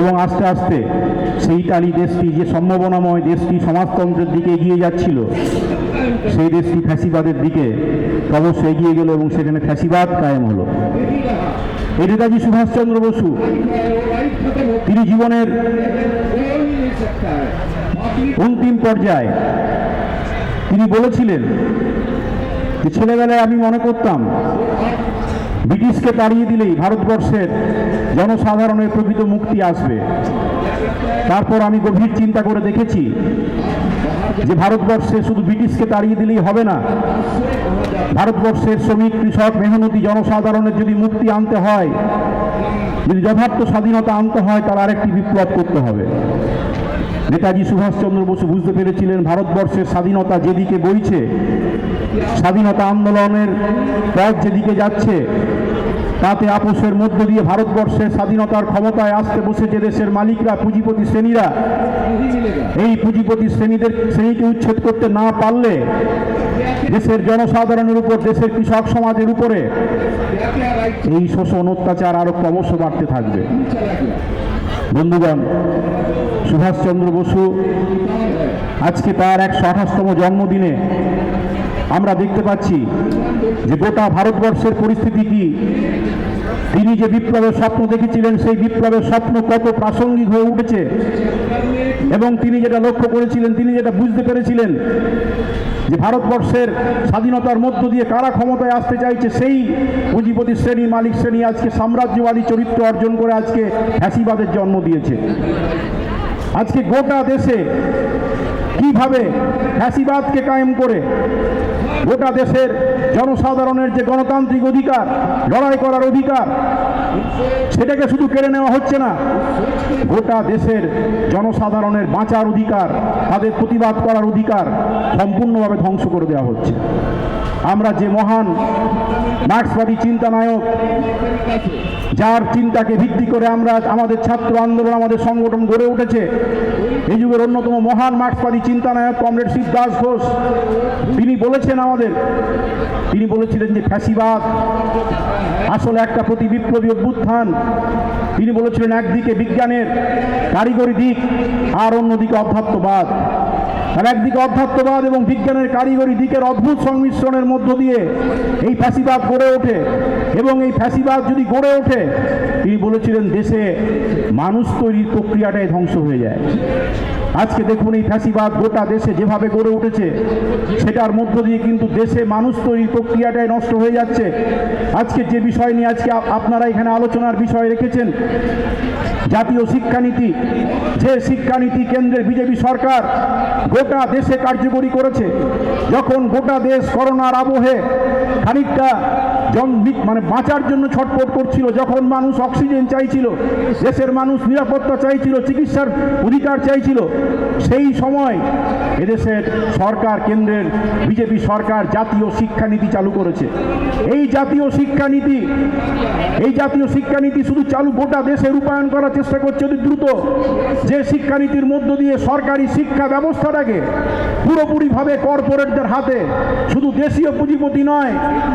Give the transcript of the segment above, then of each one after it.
এবং আস্তে আস্তে সেই ইতালি দেশটি, যে সম্ভাবনাময় দেশটি সমাজতন্ত্রের দিকে এগিয়ে যাচ্ছিল, সেই দেশটি ফ্যাসিবাদের দিকে ক্রমশ এগিয়ে গেল এবং সেখানে ফ্যাসিবাদ কায়েম হলো। এই নেতাজি সুভাষচন্দ্র বসু, তিনি জীবনের অন্তিম পর্যায়ে, তিনি বলেছিলেন যে, ছেলেবেলায় আমি মনে করতাম ব্রিটিশকে তাড়িয়ে দিলেই ভারতবর্ষের জনসাধারণের প্রকৃত মুক্তি আসবে। তারপর আমি গভীর চিন্তা করে দেখেছি যে ভারতবর্ষে শুধু ব্রিটিশকে তাড়িয়ে দিলেই হবে না, ভারতবর্ষের শ্রমিক, কৃষক, মেহনতি জনসাধারণের যদি মুক্তি আনতে হয়, যদি যথার্থ স্বাধীনতা আনতে হয়, তার আরেকটি বিপ্লব করতে হবে। নেতাজি সুভাষচন্দ্র বসু বুঝতে পেরেছিলেন ভারতবর্ষের স্বাধীনতা যেদিকে বইছে স্বাধীনতা আন্দোলনের পথ যেদিকে যাচ্ছে, তাতে আপোষের মধ্য দিয়ে ভারতবর্ষের স্বাধীনতার ক্ষমতায় আসতে বসেছে দেশের মালিকরা, পুঁজিপতি শ্রেণীরা, এই পুঁজিপতি শ্রেণীদের, শ্রেণীকে উচ্ছেদ করতে না পারলে দেশের জনসাধারণের উপর, দেশের কৃষক সমাজের উপরে এই শোষণ, অত্যাচার আরও ক্রমশ বাড়তে থাকবে। বন্ধুগণ, সুভাষচন্দ্র বসু আজকে তার একশো আঠাশতম জন্মদিনে আমরা দেখতে পাচ্ছি যে গোটা ভারতবর্ষের পরিস্থিতি কি? তিনি যে বিপ্লবের স্বপ্ন দেখেছিলেন, সেই বিপ্লবের স্বপ্ন কত প্রাসঙ্গিক হয়ে উঠেছে? এবং তিনি যেটা লক্ষ্য করেছিলেন, তিনি যেটা বুঝতে পেরেছিলেন, যে ভারতবর্ষের স্বাধীনতার মধ্য দিয়ে কারা ক্ষমতায় আসতে চাইছে, সেই পুঁজিপতি শ্রেণি মালিক শ্রেণি আজকে সাম্রাজ্যবাদী চরিত্র অর্জন করে আজকে ফ্যাসিবাদের জন্ম দিয়েছে। আজকে গোটা দেশে কীভাবে ফ্যাসিবাদকে কায়েম করে গোটা দেশের জনসাধারণের যে গণতান্ত্রিক অধিকার, লড়াই করার অধিকার, সেটাকে শুধু কেড়ে নেওয়া হচ্ছে না, গোটা দেশের জনসাধারণের বাঁচার অধিকার, তাদের প্রতিবাদ করার অধিকার সম্পূর্ণভাবে ধ্বংস করে দেওয়া হচ্ছে। আমরা যে মহান মার্ক্সবাদী চিন্তানায়ক, যার চিন্তাকে ভিত্তি করে আমরা আমাদের ছাত্র আন্দোলন, আমাদের সংগঠন গড়ে উঠেছে, এই যুগের অন্যতম মহান মার্ক্সবাদী চিন্তানায়ক কমরেড শিব দাস ঘোষ, তিনি বলেছেন আমাদের, তিনি বলেছিলেন যে ফ্যাসিবাদ আসলে একটা প্রতি বিপ্লবী অভ্যুত্থান। তিনি বলেছিলেন, একদিকে বিজ্ঞানের কারিগরি দিক আর অন্যদিকে অধ্যাত্মবাদ। আর একদিকে অধ্যাত্মবাদ এবং বিজ্ঞানের কারিগরি দিকের অদ্ভুত সংমিশ্রণের মধ্য দিয়ে এই ফ্যাসিবাদ গড়ে ওঠে। এবং এই ফ্যাসিবাদ যদি গড়ে ওঠে, তিনি বলেছিলেন, দেশে মানুষ তৈরির প্রক্রিয়াটাই ধ্বংস হয়ে যায়। আজকে দেখুন এই ফ্যাসিবাদ গোটা দেশে যেভাবে গড়ে উঠেছে, সেটার মধ্য দিয়ে কিন্তু দেশে মানুষ তৈরির প্রক্রিয়াটাই নষ্ট হয়ে যাচ্ছে। আজকে যে বিষয় নিয়ে আজকে আপনারা এখানে আলোচনার বিষয় রেখেছেন, জাতীয় শিক্ষানীতি, যে শিক্ষানীতি কেন্দ্রের বিজেপি সরকার গোটা দেশে কার্যকরী করেছে, যখন গোটা দেশ করোনার আবহে খানিকটা মানে বাঁচার জন্য ছটফট করছিল, যখন মানুষ অক্সিজেন চাইছিল, দেশের মানুষ নিরাপত্তা চাইছিল, চিকিৎসার অধিকার চাইছিল সেই সময় এদেশের সরকার কেন্দ্রের বিজেপি সরকার জাতীয় শিক্ষানীতি চালু করেছে। এই জাতীয় শিক্ষানীতি, এই জাতীয় শিক্ষানীতি শুধু চালু গোটা দেশে রূপায়ণ করার চেষ্টা করছে অতি দ্রুত। যে শিক্ষানীতির মধ্য দিয়ে সরকারি শিক্ষা ব্যবস্থাটাকে পুরোপুরিভাবে কর্পোরেটদের হাতে, শুধু দেশীয় পুঁজিপতি নয়,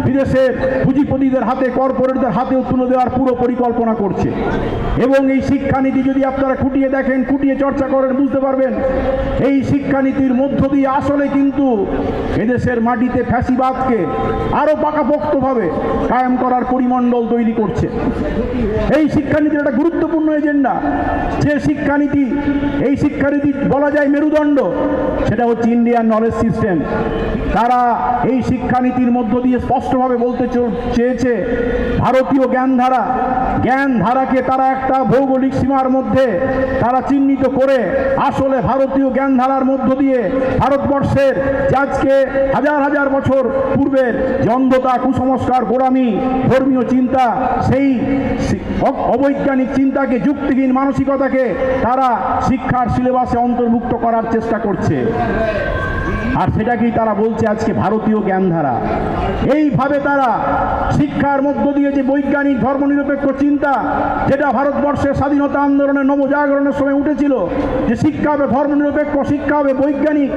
বিদেশের পুঁজিপতিদের হাতে, কর্পোরেটদের হাতেও তুলে দেওয়ার পুরো পরিকল্পনা করছে। এবং এই শিক্ষানীতি যদি আপনারা খুঁটিয়ে দেখেন, খুঁটিয়ে চর্চা করেন, বুঝতে পারবেন এই শিক্ষানীতির মধ্য দিয়ে আসলে কিন্তু এদেশের মাটিতে ফ্যাসিবাদকে আরও পাকাপোক্তভাবে কায়েম করার পরিমণ্ডল তৈরি করছে। এই শিক্ষানীতির একটা গুরুত্বপূর্ণ এজেন্ডা। যে শিক্ষানীতি, এই শিক্ষানীতি বলা যায় মেরুদণ্ড, সেটা হচ্ছে ইন্ডিয়ান নলেজ সিস্টেম তারা এই শিক্ষানীতির মধ্য দিয়ে স্পষ্টভাবে বলতে চেয়েছে, ভারতীয় জ্ঞানধারা, জ্ঞানধারাকে তারা একটা ভৌগোলিক সীমার মধ্যে তারা চিহ্নিত করে আসলে ভারতীয় জ্ঞানধারার মধ্য দিয়ে ভারতবর্ষের আজকে হাজার হাজার বছর পূর্বের যে অন্ধতা, কুসংস্কার, গোড়ামি, ধর্মীয় চিন্তা, সেই অবৈজ্ঞানিক চিন্তাকে, যুক্তিহীন মানসিকতাকে তারা শিক্ষার সিলেবাসে অন্তর্ভুক্ত করার চেষ্টা করছে। আর সেটাকেই তারা বলছে আজকে ভারতীয় জ্ঞানধারা। এইভাবে তারা শিক্ষার মধ্য দিয়ে যে বৈজ্ঞানিক ধর্মনিরপেক্ষ চিন্তা, যেটা ভারতবর্ষের স্বাধীনতা আন্দোলনের নবজাগরণের সময় উঠেছিল, যে শিক্ষা হবে ধর্মনিরপেক্ষ, শিক্ষা হবে বৈজ্ঞানিক,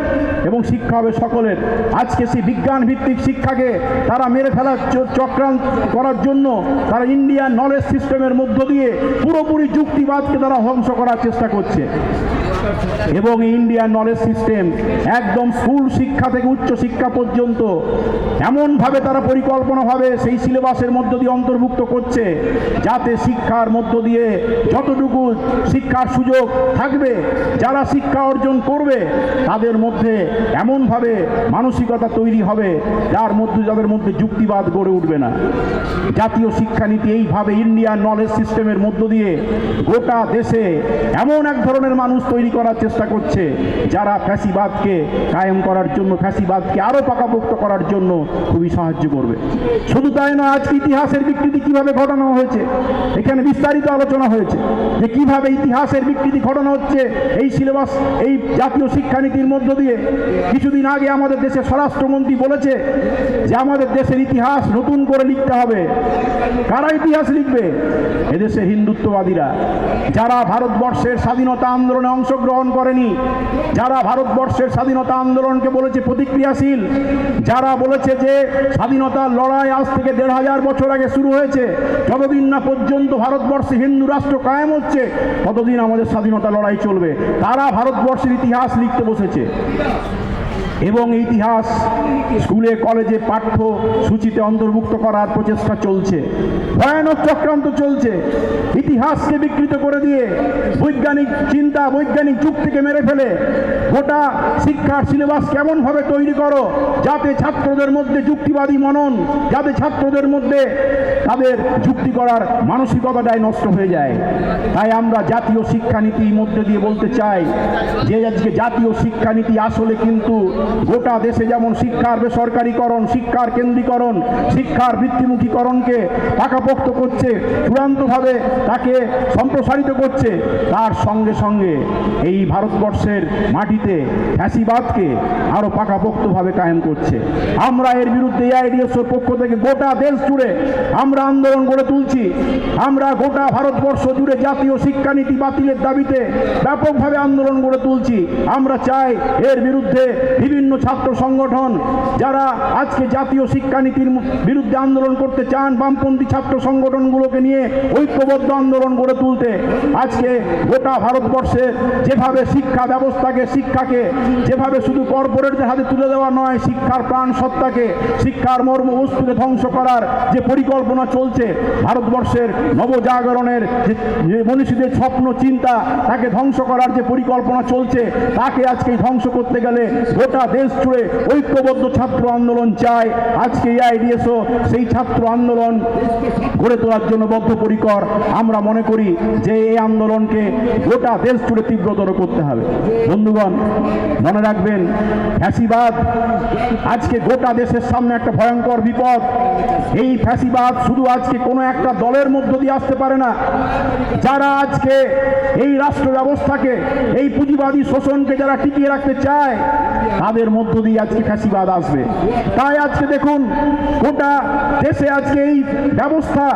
এবং শিক্ষা হবে সকলের। আজকে সেই বিজ্ঞান ভিত্তিক শিক্ষাকে তারা মেরে ফেলার চক্রান্ত করার জন্য তারা ইন্ডিয়ান নলেজ সিস্টেমের মধ্য দিয়ে পুরোপুরি যুক্তিবাদকে তারা ধ্বংস করার চেষ্টা করছে। এবং ইন্ডিয়ান নলেজ সিস্টেম একদম স্কুল শিক্ষা থেকে উচ্চ শিক্ষা পর্যন্ত এমনভাবে তারা পরিকল্পনাভাবে সেই সিলেবাসের মধ্য দিয়ে অন্তর্ভুক্ত করছে যাতে শিক্ষার মধ্য দিয়ে যতটুকু শিক্ষার সুযোগ থাকবে, যারা শিক্ষা অর্জন করবে, তাদের মধ্যে এমনভাবে মানসিকতা তৈরি হবে, যার মধ্যে, যাদের মধ্যে যুক্তিবাদ গড়ে উঠবে না। জাতীয় শিক্ষানীতি এইভাবে ইন্ডিয়ান নলেজ সিস্টেমের মধ্য দিয়ে গোটা দেশে এমন এক ধরনের মানুষ তৈরি করার চেষ্টা করছে, যারা ফ্যাসিবাদকে কায়েম করার জন্য, ফ্যাসিবাদকে আরও পাকাপোক্ত করার জন্য খুবই সাহায্য করবে। শুধু তাই নয়, আজকে ইতিহাসের বিকৃতি কীভাবে ঘটানো হয়েছে, এখানে বিস্তারিত আলোচনা হয়েছে, যে কীভাবে ইতিহাসের বিকৃতি ঘটানো হচ্ছে, এই সিলেবাস, এই জাতীয় শিক্ষানীতির মধ্য দিয়ে। কিছুদিন আগে আমাদের দেশের স্বরাষ্ট্রমন্ত্রী বলেছে যে আমাদের দেশের ইতিহাস নতুন করে লিখতে হবে। কারা ইতিহাস লিখবে? এদেশে হিন্দুত্ববাদীরা, যারা ভারতবর্ষের স্বাধীনতা আন্দোলনে অংশগ্রহণ করেনি। যারা ভারতবর্ষের স্বাধীনতা আন্দোলনকে বলেছে প্রতিক্রিয়াশীল, যারা বলেছে যে স্বাধীনতার লড়াই আজ থেকে দেড় হাজার বছর আগে শুরু হয়েছে, যতদিন না পর্যন্ত ভারতবর্ষে হিন্দু রাষ্ট্র কায়েম হচ্ছে, ততদিন আমাদের স্বাধীনতা লড়াই চলবে। তারা ভারতবর্ষের ইতিহাস লিখতে বসেছে? এবং ইতিহাস, স্কুলে, কলেজে পাঠ্য সূচিতে অন্তর্ভুক্ত করার প্রচেষ্টা চলছে। ভয়ানক চক্রান্ত চলছে। ইতিহাসকে বিকৃত করে দিয়ে বৈজ্ঞানিক চিন্তা, বৈজ্ঞানিক যুক্তিকে মেরে ফেলে। গোটা শিক্ষার সিলেবাস কেমনভাবে তৈরি করো, যাতে ছাত্রদের মধ্যে যুক্তিবাদী মনন, যাতে ছাত্রদের মধ্যে তাদের যুক্তি করার মানসিকতাটাই নষ্ট হয়ে যায়। তাই আমরা জাতীয় শিক্ষানীতির মধ্যে দিয়ে বলতে চাই যে আজকে জাতীয় শিক্ষানীতি আসলে কিন্তু গোটা দেশে যেমন শিক্ষার বেসরকারীকরণ, শিক্ষার কেন্দ্রীকরণ, শিক্ষার বৃত্তিমুখীকরণকে পাকাপোক্ত করছে, চূড়ান্তভাবে তাকে সম্প্রসারিত করছে, তার সঙ্গে সঙ্গে এই ভারতবর্ষের মাটিতে ফ্যাসিবাদকে আরও পাকাপোক্তভাবে কায়েম করছে। আমরা এর বিরুদ্ধে এআইডিএসওর পক্ষ থেকে গোটা দেশ জুড়ে আমরা আন্দোলন গড়ে তুলছি। আমরা গোটা ভারতবর্ষ জুড়ে জাতীয় শিক্ষানীতি বাতিলের দাবিতে ব্যাপকভাবে আন্দোলন গড়ে তুলছি। আমরা চাই এর বিরুদ্ধে বিভিন্ন ছাত্র সংগঠন যারা আজকে জাতীয় শিক্ষানীতির বিরুদ্ধে আন্দোলন করতে চান, বামপন্থী ছাত্র সংগঠনগুলোকে নিয়ে ঐক্যবদ্ধ আন্দোলন গড়ে তুলতে আজকে গোটা ভারতবর্ষে যেভাবে শিক্ষা ব্যবস্থাকে, শিক্ষাকে যেভাবে শুধু কর্পোরেটদের হাতে তুলে দেওয়া নয়, শিক্ষার প্রাণ সত্তাকে, শিক্ষার মর্ম বস্তুকে ধ্বংস করার যে পরিকল্পনা চলছে, ভারতবর্ষের নবজাগরণের যে মনীষীদের স্বপ্ন, চিন্তা, তাকে ধ্বংস করার যে পরিকল্পনা চলছে, তাকে আজকে ধ্বংস করতে গেলে গোটা দেশ জুড়ে ঐক্যবদ্ধ ছাত্র আন্দোলন চায় আজকে এআইডিএসও সেই ছাত্র আন্দোলন গড়ে তোলার জন্য বদ্ধপরিকর। আমরা মনে করি যে এই আন্দোলনকে গোটা দেশ জুড়ে তীব্রতর করতে হবে। বন্ধুগণ, মনে রাখবেন, ফ্যাসিবাদ আজকে গোটা দেশের সামনে একটা ভয়ঙ্কর বিপদ। এই ফ্যাসিবাদ শুধু আজকে কোনো একটা দলের মধ্য দিয়ে আসতে পারে না। যারা আজকে এই রাষ্ট্র ব্যবস্থাকে এই পুঁজিবাদী শোষণকে যারা টিকিয়ে রাখতে চায়, তাদের মধ্য দিয়ে আজকে ফ্যাসিবাদ আসবে। তাই আজকে দেখুন, গোটা দেশে আজকে এই ব্যবস্থা,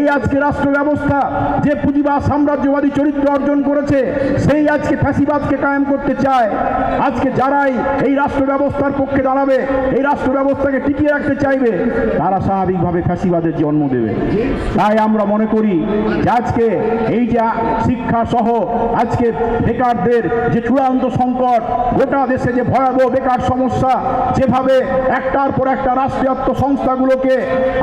এই আজকে রাষ্ট্র ব্যবস্থা, যে পুঁজিবাদ, সাম্রাজ্যবাদী চরিত্র অর্জন করেছে, সেই আজকে ফ্যাসিবাদকে কায়েম করতে চায়। আজকে যারাই এই রাষ্ট্র ব্যবস্থার পক্ষে দাঁড়াবে, এই রাষ্ট্র ব্যবস্থাকে টিকিয়ে রাখতে চাইবে, তারা স্বাভাবিকভাবে ফ্যাসিবাদের জন্ম দেবে। তাই আমরা মনে করি যে আজকে এই যে শিক্ষা সহ আজকে বেকারদের যে চূড়ান্ত সংকট, গোটা দেশে যে ভয়াবহ বেকার সমস্যা, যেভাবে একটার পর একটা রাষ্ট্রায়ত্ত সংস্থাগুলোকে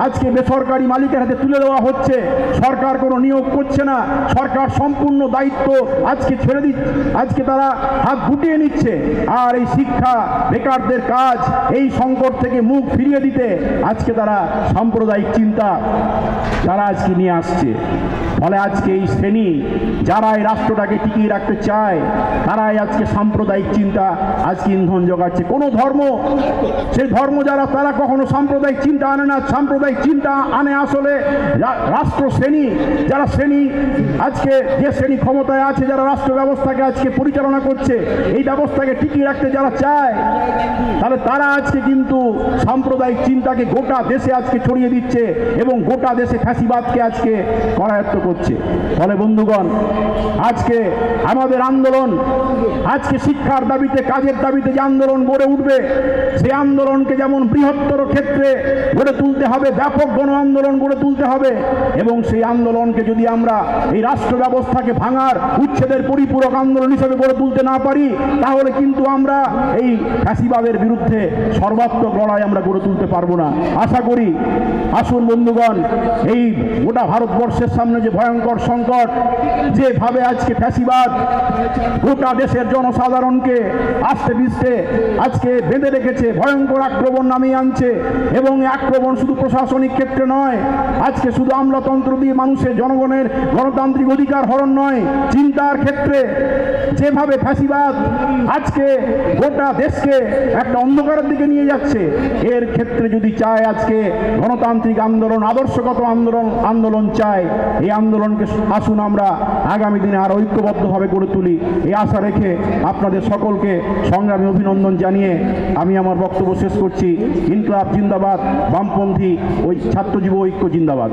আজকে বেসরকারি মালিকের হাতে তুলে দেওয়া হচ্ছে, সরকার কোনো নিয়োগ করছে না, সরকার সম্পূর্ণ দায়িত্ব আজকে ছেড়ে দিচ্ছে, আজকে তারা হাত গুটিয়ে নিচ্ছে। আর এই শিক্ষা বেকারদের কাজ, এই সংকট থেকে মুখ ফিরিয়ে দিতে আজকে তারা সাম্প্রদায়িক চিন্তা তারা আজকে নিয়ে আসছে। ফলে আজকে এই শ্রেণি, যারা এই রাষ্ট্রটাকে টিকিয়ে রাখতে চায়, তারাই আজকে সাম্প্রদায়িক চিন্তা, আজকে ইন্ধন জোগাচ্ছে। কোনো ধর্ম, সেই ধর্ম যারা, তারা কখনো সাম্প্রদায়িক চিন্তা আনে না। সাম্প্রদায়িক চিন্তা আনে আসলে রাষ্ট্র শ্রেণি যারা শ্রেণি, আজকে যে শ্রেণি ক্ষমতায় আছে, যারা রাষ্ট্র ব্যবস্থাকে আজকে পরিচালনা করছে, এই ব্যবস্থাকে টিকিয়ে রাখতে যারা চায়, তাহলে তারা আজকে কিন্তু সাম্প্রদায়িক চিন্তাকে গোটা দেশে আজকে ছড়িয়ে দিচ্ছে এবং গোটা দেশে ফ্যাসিবাদকে আজকে করায়ত্ত করছে। ফলে বন্ধুগণ, আজকে আমাদের আন্দোলন, আজকে শিক্ষার দাবিতে, কাজের দাবিতে যে আন্দোলন গড়ে উঠবে। সেই আন্দোলনকে যেমন বৃহত্তর ক্ষেত্রে গড়ে তুলতে হবে, ব্যাপক গণ আন্দোলন গড়ে তুলতে হবে এবং সেই আন্দোলনকে যদি আমরা এই রাষ্ট্র ব্যবস্থাকে ভাঙার, উচ্ছেদের পরিপূরক আন্দোলন হিসেবে গড়ে তুলতে না পারি, তাহলে কিন্তু আমরা এই ফ্যাসিবাদের বিরুদ্ধে সর্বাত্মক লড়াই আমরা গড়ে তুলতে পারব না। আশা করি, আসুন বন্ধুগণ, এই গোটা ভারতবর্ষের সামনে যে ভয়ঙ্কর সংকট, যেভাবে আজকে ফ্যাসিবাদ গোটা দেশের জনসাধারণকে আস্তে পিস্তে আজকে বেঁধে রেখেছে, ভয়ঙ্কর আক্রমণ নামিয়ে আনছে এবং আক্রমণ শুধু প্রশাসনিক ক্ষেত্রে নয়, আজকে শুধু আমলাতন্ত্র দিয়ে মানুষের জনগণের গণতান্ত্রিক অধিকার হরণ নয়, চিন্তার ক্ষেত্রে যেভাবে ফ্যাসিবাদ আজকে গোটা দেশকে একটা অন্ধকারের দিকে নিয়ে যাচ্ছে, এর ক্ষেত্রে যদি চায় আজকে গণতান্ত্রিক আন্দোলন, আদর্শগত আন্দোলন আন্দোলন চায়, এই আন্দোলনকে আসুন আমরা আগামী দিনে আরও ঐক্যবদ্ধভাবে গড়ে তুলি। এই আশা রেখে আপনাদের সকলকে সংগ্রামী অভিনন্দন জানিয়ে আমি আমার বক্তব্য শেষ করছি। ইনকলাব জিন্দাবাদ বামপন্থী ওই ছাত্রজীব ঐক্য জিন্দাবাদ।